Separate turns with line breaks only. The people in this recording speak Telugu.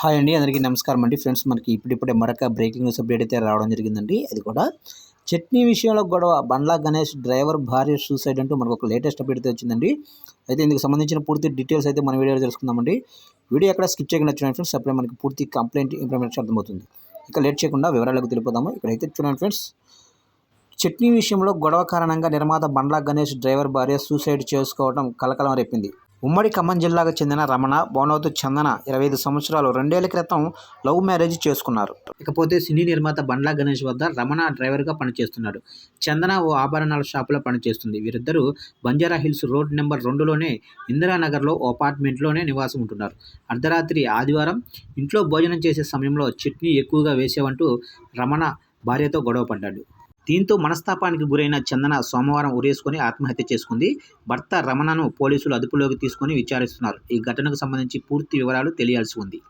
హాయ్ అండి అందరికీ నమస్కారం అండి. ఫ్రెండ్స్ మనకి ఇప్పుడిప్పుడే మరొక బ్రేకింగ్ న్యూస్ అప్డేట్ అయితే రావడం జరిగిందండి. అది కూడా చట్నీ విషయంలో గొడవ. బండ్లా గణేష్ డ్రైవర్ భార్య సూసైడ్ అంటూ మనకు ఒక లేటెస్ట్ అప్డేట్ అయితే వచ్చిందండి. అయితే ఇందుకు సంబంధించిన పూర్తి డీటెయిల్స్ అయితే మన వీడియోలో తెలుసుకుందామండి. వీడియో ఎక్కడ స్కిప్ చేయకుండా చూడండి ఫ్రెండ్స్. అప్పుడే మనకి పూర్తి కంప్లైంట్ ఇంప్లిమెంటేషన్ అర్థమవుతుంది. ఇక లేట్ చేయకుండా వివరాలకు తెలిపోదాము ఇక్కడైతే చూడండి ఫ్రెండ్స్. చట్నీ విషయంలో గొడవ కారణంగా నిర్మాత బండ్లా గణేష్ డ్రైవర్ భార్య సూసైడ్ చేసుకోవడం కలకలం రేపింది. ఉమ్మడి ఖమ్మం జిల్లాకు చెందిన రమణ బోనవతు చందన ఇరవై ఐదు సంవత్సరాలు రెండేళ్ళ క్రితం లవ్ మ్యారేజ్ చేసుకున్నారు. ఇకపోతే సినీ నిర్మాత బండ్లా గణేష్ వద్ద రమణ డ్రైవర్గా పనిచేస్తున్నాడు. చందన ఓ ఆభరణాల షాపులో పనిచేస్తుంది. వీరిద్దరూ బంజారా హిల్స్ రోడ్ నెంబర్ రెండులోనే ఇందిరానగర్లో ఓ అపార్ట్మెంట్లోనే నివాసం ఉంటున్నారు. అర్ధరాత్రి ఆదివారం ఇంట్లో భోజనం చేసే సమయంలో చట్నీ ఎక్కువగా వేసేవంటూ రమణ భార్యతో గొడవ పడ్డాడు. దీంతో మనస్తాపానికి గురైన చందన సోమవారం ఉరేసుకొని ఆత్మహత్య చేసుకుంది. భర్త రమణను పోలీసులు అదుపులోకి తీసుకొని విచారిస్తున్నారు. ఈ ఘటనకు సంబంధించి పూర్తి వివరాలు తెలియాల్సి ఉంది.